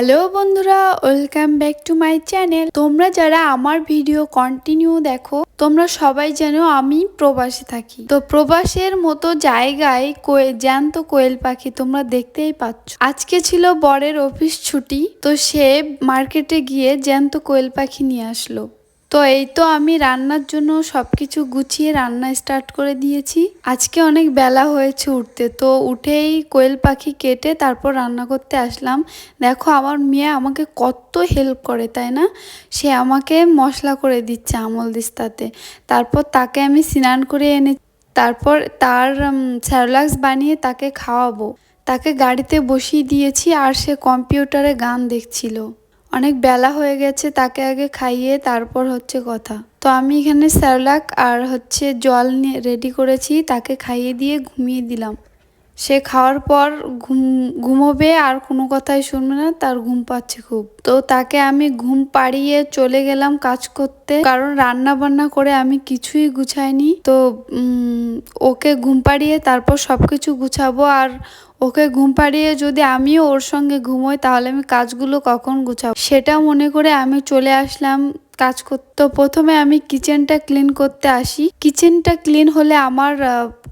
Hello বন্ধুরা, welcome back to my channel. তোমরা যারা আমার ভিডিও কন্টিনিউ দেখো, তোমরা সবাই জানো আমি প্রবাসে থাকি। তো প্রবাসের মতো জায়গায় কোয়ে- জ্যান্ত কোয়েল পাখি তোমরা দেখতেই পাচ্ছ। আজকে ছিল বরের অফিস ছুটি, তো সে মার্কেটে গিয়ে জ্যান্ত কোয়েল পাখি নিয়ে আসলো। তো এই তো আমি রান্নার জন্য সব কিছু গুছিয়ে রান্না স্টার্ট করে দিয়েছি। আজকে অনেক বেলা হয়েছে উঠতে, তো উঠেই কোয়েল পাখি কেটে তারপর রান্না করতে আসলাম। দেখো আমার মেয়ে আমাকে কত হেল্প করে, তাই না? সে আমাকে মশলা করে দিচ্ছে আমল দিস্তাতে। তারপর তাকে আমি স্নান করে এনে, তারপর তার স্যারলাক্স বানিয়ে তাকে খাওয়াবো। তাকে গাড়িতে বসিয়ে দিয়েছি আর সে কম্পিউটারে গান দেখছিল। অনেক বেলা হয়ে গেছে, তাকে আগে খাইয়ে তারপর হচ্ছে কথা। তো আমি এখানে স্যারলাক আর হচ্ছে জল নিয়ে রেডি করেছি, তাকে খাইয়ে দিয়ে ঘুমিয়ে দিলাম। সে খাওয়ার পর ঘুম, ঘুমোবে আর কোনো কথাই শুনবে না, তার ঘুম পাচ্ছে খুব। তো তাকে আমি ঘুম পাড়িয়ে চলে গেলাম কাজ করতে, কারণ রান্না বান্না করে আমি কিছুই গুছাইনি। তো ওকে ঘুম পাড়িয়ে তারপর সব কিছু গুছাবো আর ওকে ঘুম পাড়িয়ে যদি আমিও ওর সঙ্গে ঘুমোই, তাহলে আমি কাজগুলো কখন গুছাবো? সেটা মনে করে আমি চলে আসলাম কাজ করতে। প্রথমে আমি কিচেনটা ক্লিন করতে আসি। কিচেনটা ক্লিন হলে আমার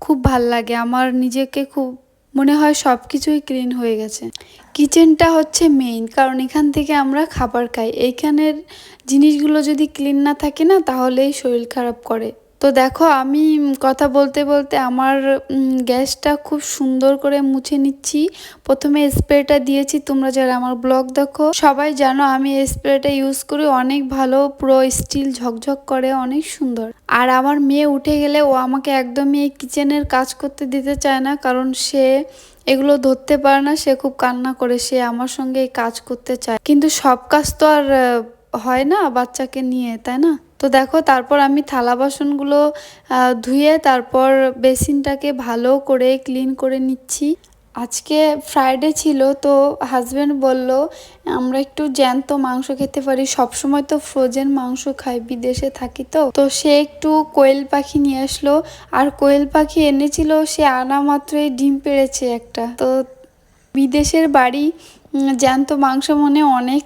খুব ভালো লাগে। আমার নিজেকে খুব, মনে হয় সব কিছুই ক্লিন হয়ে গেছে। কিচেনটা হচ্ছে মেইন, কারণ এখান থেকে আমরা খাবার খাই। এইখানের জিনিসগুলো যদি ক্লিন না থাকে না, তাহলেই শরীর খারাপ করে। তো দেখো, আমি কথা বলতে বলতে আমার গ্যাসটা খুব সুন্দর করে মুছে নিচ্ছি। প্রথমে স্প্রেটা দিয়েছি, তোমরা যারা আমার ব্লগ দেখো, সবাই জানো আমি স্প্রেটা ইউজ করি, অনেক ভালো, পুরো স্টিল ঝকঝক করে, অনেক সুন্দর। আর আমার মেয়ে উঠে গেলে ও আমাকে একদমই এই কিচেনের কাজ করতে দিতে চায় না, কারণ সে এগুলো ধরতে পারে না, সে খুব কান্না করে, সে আমার সঙ্গে এই কাজ করতে চায়। কিন্তু সব কাজ তো আর হয় না বাচ্চাকে নিয়ে, তাই না? তো দেখো, তারপর আমি থালা বাসনগুলো ধুয়ে তারপর বেসিনটাকে ভালো করে ক্লিন করে নিচ্ছি। আজকে ফ্রাইডে ছিল, তো হাজব্যান্ড বলল, আমরা একটু জ্যান্ত মাংস খেতে পারি। সবসময় তো ফ্রোজেন মাংস খাই, বিদেশে থাকি তো। তো সে একটু কোয়েল পাখি নিয়ে আসলো। আর কোয়েল পাখি এনেছিল, সে আনা মাত্রই ডিম পেড়েছে একটা। তো বিদেশের বাড়ি জ্যান্ত মাংস মনে অনেক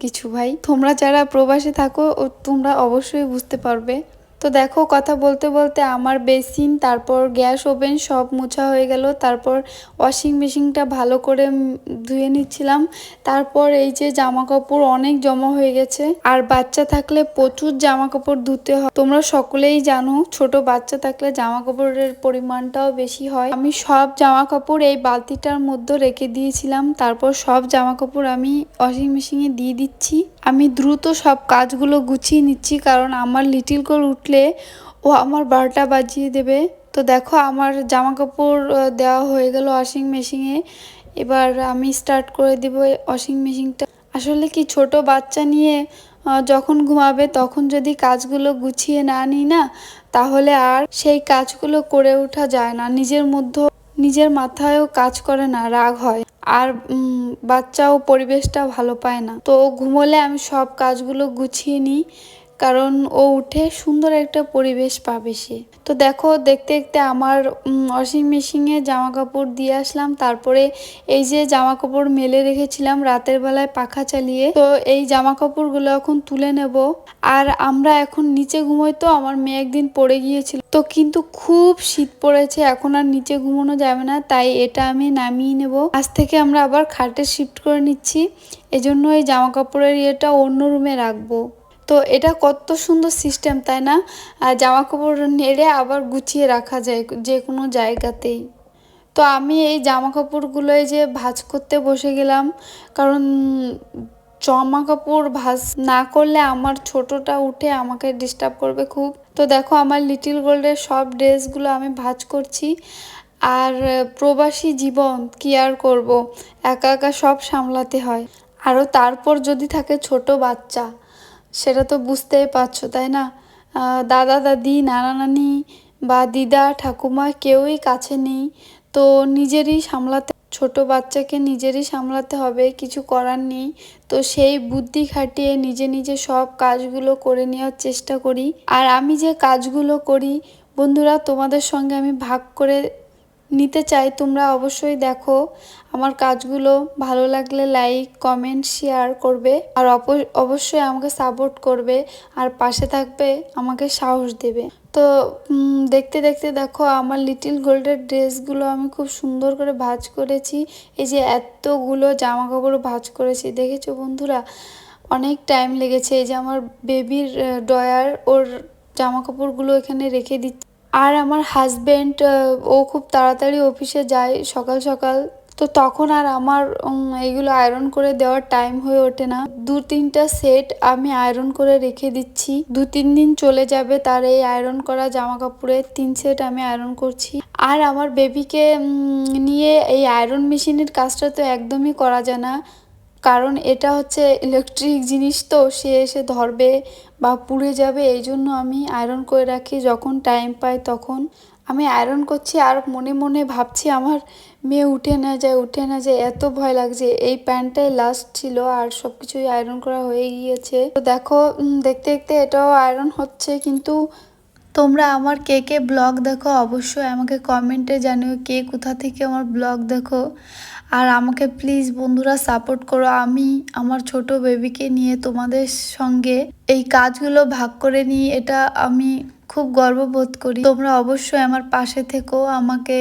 কিছু ভাই। তোমরা যারা প্রবাসে থাকো তোমরা অবশ্যই বুঝতে পারবে। তো দেখো, কথা বলতে বলতে আমার বেসিন, তারপর গ্যাস ওভেন সব মোছা হয়ে গেল। তারপর ওয়াশিং মেশিনটা ভালো করে ধুয়ে নিচ্ছিলাম। তারপর এই যে জামা কাপড় অনেক জমা হয়ে গেছে। আর বাচ্চা থাকলে প্রচুর জামা কাপড় ধুতে হয়। তোমরা সকলেই জানো, ছোট বাচ্চা থাকলে জামা কাপড়ের পরিমাণটাও বেশি হয়। আমি সব জামা কাপড় এই বালতিটার মধ্যে রেখে দিয়েছিলাম। তারপর সব জামা কাপড় আমি ওয়াশিং মেশিনে দিয়ে দিচ্ছি। আমি দ্রুত সব কাজগুলো গুছিয়ে নিচ্ছি, কারণ আমার লিটিল গোল উঠলে ও আমার বারোটা বাজিয়ে দেবে। তো দেখো আমার জামা কাপড় দেওয়া হয়ে গেল ওয়াশিং মেশিনে এবার আমি স্টার্ট করে দেব ওয়াশিং মেশিনটা আসলে কি ছোট বাচ্চা নিয়ে যখন ঘুমাবে তখন যদি কাজগুলো গুছিয়ে না নিই না, তাহলে আর সেই কাজগুলো করে ওঠা যায় না। নিজের মধ্যে নিজের মাথায়ও কাজ করে না, রাগ হয়। আর বাচ্চাও পরিবেশটা ভালো পায় না। তো ঘুমোলে আমি সব কাজগুলো গুছিয়ে নিই। কারণ ও উঠে সুন্দর একটা পরিবেশ পাবে সে। তো দেখো, দেখতে দেখতে আমার ওয়াশিং মেশিনে জামা কাপড় দিয়ে আসলাম। তারপরে এই যে জামা কাপড় মেলে রেখেছিলাম রাতের বেলায় পাখা চালিয়ে, তো এই জামা কাপড়গুলো এখন তুলে নেব। আর আমরা এখন নিচে ঘুমোই তো, আমার মেয়ে একদিন পড়ে গিয়েছিল। তো কিন্তু খুব শীত পড়েছে, এখন আর নিচে ঘুমানো যাবে না, তাই এটা আমি নামিয়ে নেব। আজ থেকে আমরা আবার খাটে শিফট করে নিচ্ছি, এজন্য এই জামা কাপড়ের ইয়েটা অন্য রুমে রাখব। তো এটা কত সুন্দর সিস্টেম তাই না? জামা কাপড় নেড়ে আবার গুছিয়ে রাখা যায় যে কোনো জায়গাতেই। তো আমি এই জামা কাপড়গুলোই যে ভাজ করতে বসে গেলাম, কারণ জামা কাপড় ভাঁজ না করলে আমার ছোটটা উঠে আমাকে ডিস্টার্ব করবে খুব। তো দেখো আমার লিটিল গোল্ডের সব ড্রেসগুলো আমি ভাঁজ করছি। আর প্রবাসী জীবন কি আর করব? একা একা সব সামলাতে হয়। আরও তারপর যদি থাকে ছোট বাচ্চা সেটা তো বুঝতেই পারছ, তাই না? দাদা, দাদি, নানা, নানি বা দিদা, ঠাকুমা কেউই কাছে নেই। তো নিজেরই সামলাতে, ছোট বাচ্চাকে নিজেরই সামলাতে হবে, কিছু করার নেই। তো সেই বুদ্ধি খাটিয়ে নিজে নিজে সব কাজগুলো করে নেওয়ার চেষ্টা করি। আর আমি যে কাজগুলো করি, বন্ধুরা, তোমাদের সঙ্গে আমি ভাগ করে নিতে চাই, তোমরা অবশ্যই দেখো। আমার কাজগুলো ভালো লাগলে লাইক কমেন্ট শেয়ার করবে। আর অবশ্যই আমাকে সাপোর্ট করবে আর পাশে থাকবে, আমাকে সাহস দেবে। তো দেখতে দেখতে দেখো, আমার লিটিল গোল্ডের ড্রেসগুলো আমি খুব সুন্দর করে ভাজ করেছি। এই যে এতগুলো জামা কাপড় ভাজ করেছি, দেখেছ বন্ধুরা? অনেক টাইম লেগেছে। এই যে আমার বেবির ডয়ার ওর জামা কাপড়গুলো এখানে রেখে দিচ্ছি। আর আমার হাজব্যান্ড ও খুব তাড়াতাড়ি অফিসে যায় সকাল সকাল। তো তখন আর আমার এইগুলো আয়রন করে দেওয়ার টাইম হয়ে ওঠে না। দু তিনটা সেট আমি আয়রন করে রেখে দিচ্ছি। দু তিন দিন চলে যাবে তার এই আয়রন করা জামা কাপড়ের তিন সেট আমি আয়রন করছি। আর আমার বেবিকে নিয়ে এই আয়রন মেশিনের কাজটা তো একদমই করা যায় না। কারণ এটা হচ্ছে ইলেকট্রিক জিনিস তো, সে এসে ধরবে। বা পুড়ে যাবে, এই জন্য আমি আয়রন করে রাখি। যখন টাইম পাই তখন আমি আয়রন করছি আর মনে মনে ভাবছি আমার মেয়ে উঠে না যায়, উঠে না যায়, এত ভয় লাগছে। এই প্যান্টটাই লাস্ট ছিল আর সব কিছুই আয়রন করা হয়ে গিয়েছে। তো দেখো দেখতে দেখতে এটাও আয়রন হচ্ছে, কিন্তু তোমরা আমার কে কে ব্লগ দেখো, অবশ্যই আমাকে কমেন্টে জানিও কে কোথা থেকে আমার ব্লগ দেখো। আর আমাকে প্লিজ বন্ধুরা সাপোর্ট করো, আমি আমার ছোট বেবিকে নিয়ে তোমাদের সঙ্গে এই কাজগুলো ভাগ করে নিই, এটা আমি খুব গর্ববোধ করি। তোমরা অবশ্যই আমার পাশে থেকো, আমাকে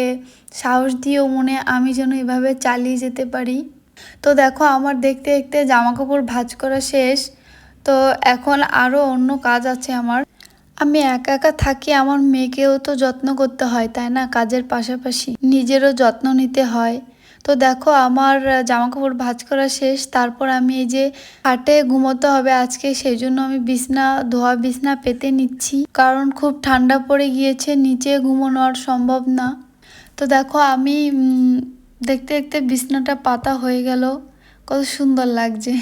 সাহস দিও মনে, আমি যেন এভাবে চালিয়ে যেতে পারি। তো দেখো, আমার দেখতে দেখতে জামা কাপড় ভাঁজ করা শেষ। তো এখন আরও অন্য কাজ আছে আমার। আমি একা একা থাকি, আমার মেয়েকেও তো যত্ন করতে হয়, তাই না? কাজের পাশাপাশি নিজেরও যত্ন নিতে হয়। তো দেখো, আমার জামা কাপড় ভাঁজ করা শেষ, তারপর আমি এই যে হাটে ঘুমোতে হবে আজকে, সেই জন্য আমি বিছনা, ধোয়া বিছনা পেতে নিচ্ছি। কারণ খুব ঠান্ডা পড়ে গিয়েছে, নিচে ঘুমোনো আর সম্ভব না। তো দেখো, আমি দেখতে দেখতে বিছনাটা পাতা হয়ে গেল। কত সুন্দর লাগছে।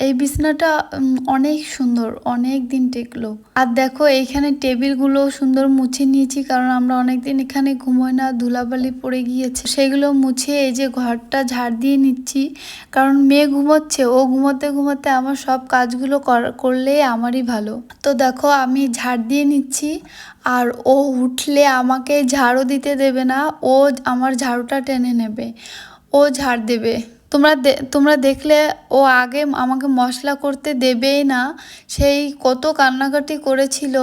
এই বিছনাটা অনেক সুন্দর, অনেক দিন টেকলো। আর দেখো, এইখানে টেবিলগুলো সুন্দর মুছে নিয়েছি, কারণ আমরা অনেক দিন এখানে ঘুমোই না, ধুলাবালি পড়ে গিয়েছে। সেগুলো মুছে এই যে ঘরটা ঝাড় দিয়ে নিচ্ছি, কারণ মেয়ে ঘুমোচ্ছে, ও ঘুমোতে ঘুমোতে আমার সব কাজগুলো কর- করলেই আমারই ভালো। তো দেখো, আমি ঝাড় দিয়ে নিচ্ছি, আর ও উঠলে আমাকে ঝাড়ু দিতে দেবে না, ও আমার ঝাড়ুটা টেনে নেবে, ও ঝাড় দেবে। তোমরা তোমরা দেখলে ও আগে আমাকে মশলা করতে দেবেই না। সেই কত কান্নাকাটি করেছিল।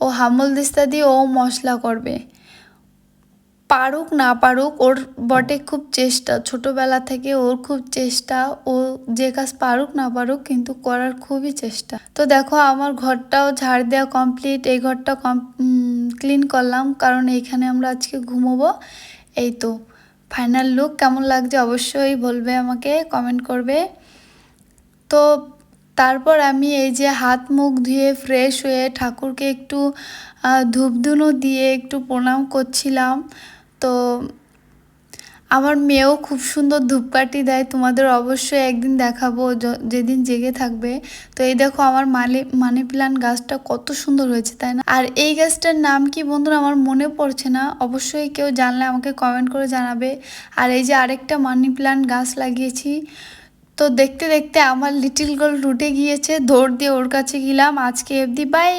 ও হামল দিস্তা দিয়ে ও মশলা করবে। পারুক না পারুক, ওর বটে খুব চেষ্টা। ছোটবেলা থেকে ওর খুব চেষ্টা। ও যে কাজ পারুক না পারুক কিন্তু করার খুবই চেষ্টা। তো দেখো, আমার ঘরটাও ঝাড় দেওয়া কমপ্লিট এই ঘরটা কম ক্লিন করলাম। কারণ এইখানে আমরা আজকে ঘুমোবো। এই তো। ফাইনাল লুক কেমন লাগছে অবশ্যই বলবে আমাকে কমেন্ট করবে। তো তারপর আমি এই যে হাত মুখ ধুয়ে ফ্রেশ হয়ে ঠাকুরকে একটু ধূপধুনো দিয়ে একটু প্রণাম করছিলাম। তো আমার মেয়েও খুব সুন্দর ধূপকাঠি দেয়, তোমাদের অবশ্যই একদিন দেখাবো যেদিন জেগে থাকবে। তো এই দেখো আমার মালি মানি প্লান্ট গাছটা কত সুন্দর হয়েছে, তাই না? আর এই গাছটার নাম কি বন্ধুরা আমার মনে পড়ছে না, অবশ্যই কেউ জানলে আমাকে কমেন্ট করে জানাবে। আর এই যে আরেকটা মানি প্লান্ট গাছ লাগিয়েছি, তো দেখতে দেখতে আমার লিটিল গোল রুটে গিয়েছে, দৌড় দিয়ে ওর কাছে গেলাম, আজকে অবধি বাই